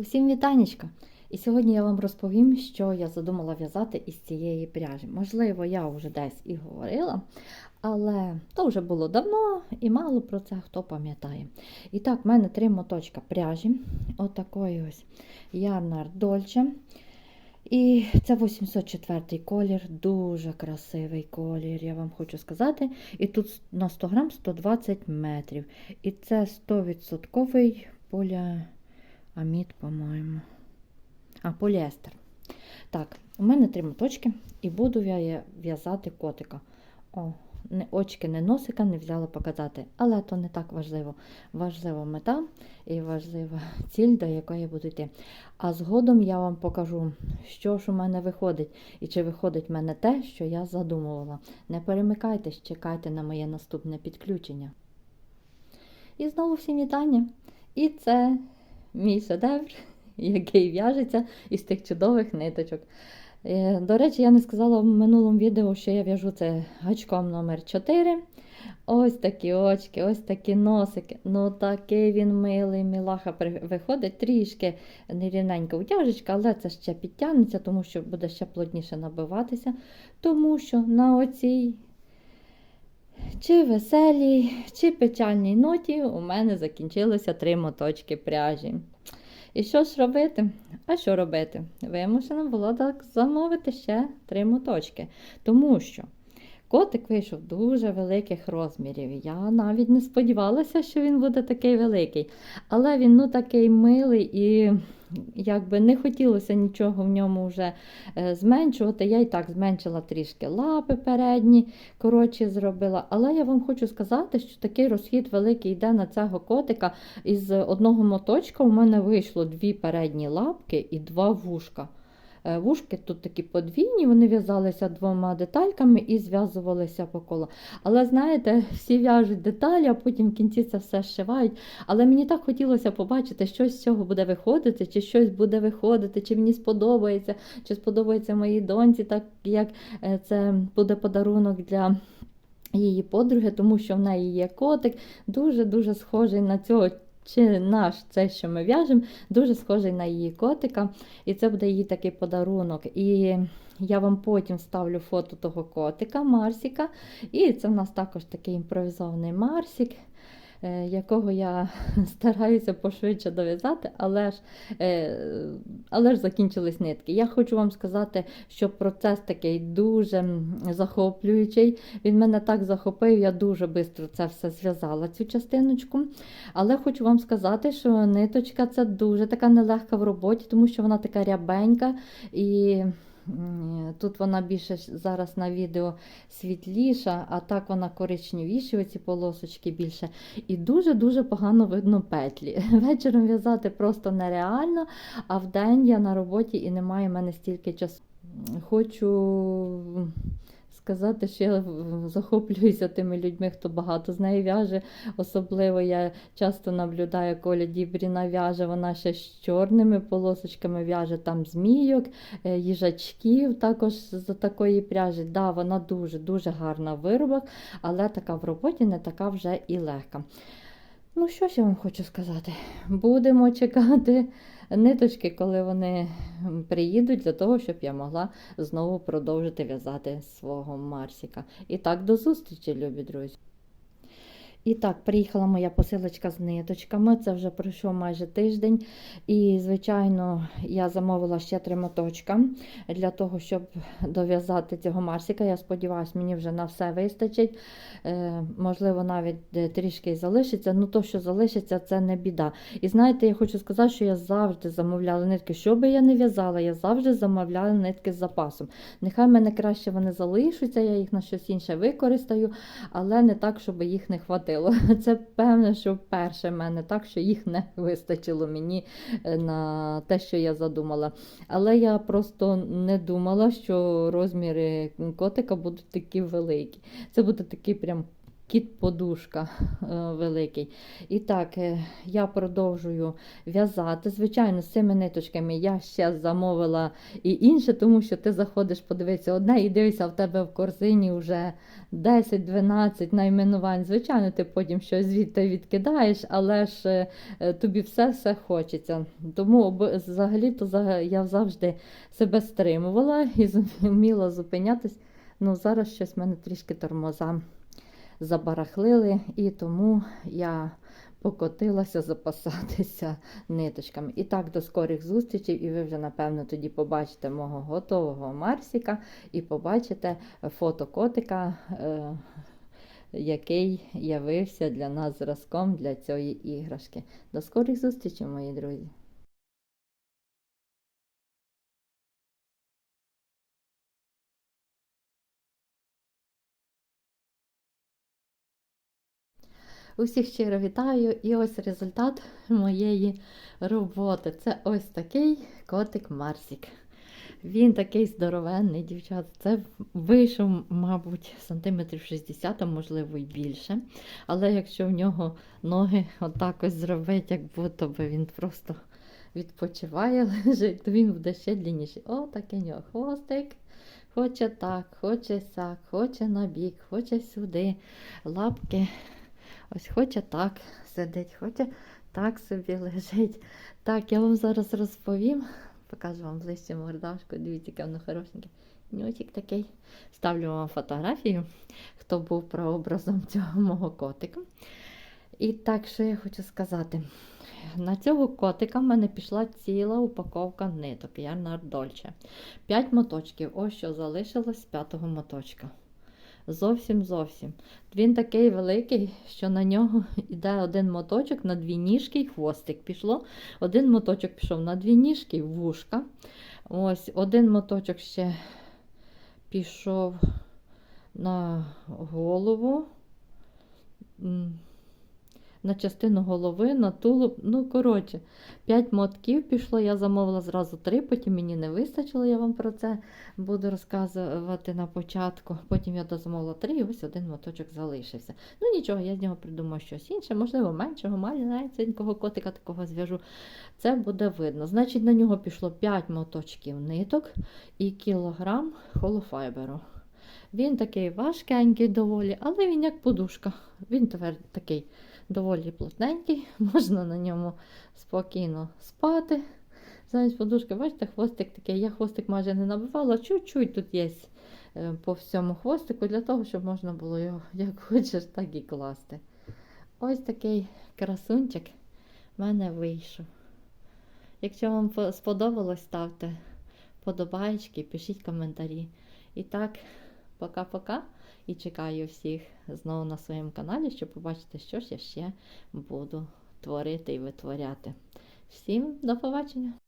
Усім вітанечка! І сьогодні я вам розповім, що я задумала в'язати із цієї пряжі. Можливо, я вже десь і говорила, але то вже було давно і мало про це хто пам'ятає. І так, в мене три моточка пряжі. Отакої ось Ярнар Дольче. І це 804 колір, дуже красивий колір, я вам хочу сказати. І тут на 100 грам 120 метрів. І це 100% поля. Амід, по-моєму. А, поліестер. Так, у мене три моточки, і буду я в'язати котика. О, не, очки, не носика не взяла показати, але то не так важливо. Важлива мета і важлива ціль, до якої я буду йти. А згодом я вам покажу, що ж у мене виходить, і чи виходить в мене те, що я задумувала. Не перемикайтесь, чекайте на моє наступне підключення. І знову всім вітання. І це мій шедевр, який в'яжеться із тих чудових ниточок. Е, До речі, я не сказала в минулому відео, що я в'яжу це гачком номер 4 Ось такі очки, ось такі носики. Ну такий він милий, мілаха виходить трішки нерівненька утяжечка, але це ще підтягнеться, тому що буде ще плотніше набиватися. Тому що на оцій чи веселій, чи печальній ноті у мене закінчилося три моточки пряжі. І що ж робити? А що робити? Вимушена була так замовити ще три моточки. Тому що котик вийшов дуже великих розмірів. Я навіть не сподівалася, що він буде такий великий. Але він ну такий милий і якби не хотілося нічого в ньому вже е, зменшувати. Я і так зменшила трішки лапи передні, коротше зробила. Але я вам хочу сказати, що такий розхід великий йде на цього котика. Із одного моточка у мене вийшло дві передні лапки і два вушка. Е, вушки тут такі подвійні, вони в'язалися двома детальками і зв'язувалися по колу. Але знаєте, всі в'яжуть деталі, а потім в кінці це все зшивають. Але мені так хотілося побачити, що з цього буде виходити, чи щось буде виходити, чи мені сподобається, чи сподобається моїй доньці, так як е, це буде подарунок для. Її подруги, тому що в неї є котик, дуже-дуже схожий на цього чи наш це, що ми в'яжемо, дуже схожий на її котика. І це буде її такий подарунок. І я вам потім ставлю фото того котика, Марсіка. І це в нас також такий імпровізований Марсік. Е, якого я стараюся пошвидше дов'язати, але ж е, але ж закінчились нитки. Я хочу вам сказати, що процес такий дуже захоплюючий. Він мене так захопив, я дуже швидко це все зв'язала, цю частиночку. Але хочу вам сказати, що ниточка це дуже така нелегка в роботі, тому що вона така рябенька. і Тут вона більше зараз на відео світліша, а так вона коричневіші, оці полосочки більше. І дуже-дуже погано видно петлі. Вечором в'язати просто нереально, а вдень я на роботі і немає в мене стільки часу. Хочу сказати, що я захоплююся тими людьми, хто багато з нею в'яже. Особливо я часто наблюдаю, Коля Дібріна в'яже, вона ще з чорними полосочками в'яже там змійок, е, їжачків також з такої пряжі. Да, Вона дуже-дуже гарна в виробах, але така в роботі не така вже і легка. Ну, що ж я вам хочу сказати? Будемо чекати ниточки, коли вони приїдуть, для того, щоб я могла знову продовжити в'язати свого Марсіка. І так, до зустрічі, любі друзі! І так, приїхала моя посилочка з ниточками. Це вже пройшов майже тиждень. І, звичайно, я замовила ще три моточка для того, щоб дов'язати цього Марсіка. Я сподіваюся, мені вже на все вистачить. Е, можливо, навіть трішки і залишиться. Ну, то, що залишиться, це не біда. І знаєте, я хочу сказати, що я завжди замовляла нитки. Що би я не в'язала, я завжди замовляла нитки з запасом. Нехай в мене краще вони залишаться, я їх на щось інше використаю, але не так, щоб їх не хватило вистачило. Це певно, що вперше в мене так, що їх не вистачило мені е, на те, що я задумала. Але я просто не думала, що розміри котика будуть такі великі. Це буде такий прям кіт-подушка е, великий. І так, е, я продовжую в'язати. Звичайно, з цими ниточками я ще замовила і інше, тому що ти заходиш, подивитися одне і дивишся, в тебе в корзині вже 10-12 найменувань. Звичайно, ти потім щось звідти відкидаєш, але ж е, тобі все-все хочеться. Тому взагалі-то я завжди себе стримувала і зум- вміла зупинятись. Ну, зараз щось в мене трішки тормоза забарахлили, і тому я покотилася запасатися ниточками. І так, до скорих зустрічей, і ви вже, напевно, тоді побачите мого готового Марсіка і побачите фото котика, е, який явився для нас зразком для цієї іграшки. До скорих зустрічей, мої друзі! Усіх щиро вітаю, і ось результат моєї роботи. Це ось такий котик Марсік. Він такий здоровенний, дівчат. Це вийшов, мабуть, сантиметрів 60, можливо, і більше. Але якщо в нього ноги отак ось зробити, як будто би він просто відпочиває, лежить, то він буде ще длинніший. О, такий нього хвостик. Хоче так, хоче сяк, хоче на бік, хоче сюди. Лапки Ось хоче так сидить, хоче так собі лежить. Так, я вам зараз розповім, покажу вам ближче мордашку. Дивіться, яке воно хорошеньке. Нюсик такий. Ставлю вам фотографію, хто був прообразом цього мого котика. І так, що я хочу сказати. На цього котика в мене пішла ціла упаковка ниток Ярнар Дольче. П'ять моточків. Ось що залишилось з п'ятого моточка. Зовсім зовсім. Він такий великий, що на нього йде один моточок на дві ніжки і хвостик пішло. Один моточок пішов на дві ніжки вушка. Ось один моточок ще пішов на голову. На частину голови, на тулуб. Ну, коротше, 5 мотків пішло. Я замовила зразу 3, потім мені не вистачило, я вам про це буду розказувати на початку. Потім я дозамовила 3 і ось один моточок залишився. Ну нічого, я з нього придумаю щось інше, можливо, меншого, маленького котика такого зв'яжу. Це буде видно. Значить, на нього пішло 5 моточків ниток і кілограм холофайберу. Він такий важкенький доволі, але він як подушка. Він тепер такий доволі плотненький, можна на ньому спокійно спати. Замість подушки, бачите, хвостик такий. Я хвостик майже не набивала, чуть-чуть тут є е, по всьому хвостику, для того, щоб можна було його як хочеш, так і класти. Ось такий красунчик в мене вийшов. Якщо вам сподобалось, ставте подобаєчки, пишіть коментарі. І так, пока-пока. І чекаю всіх знову на своєму каналі, щоб побачити, що ж я ще буду творити і витворяти. Всім до побачення!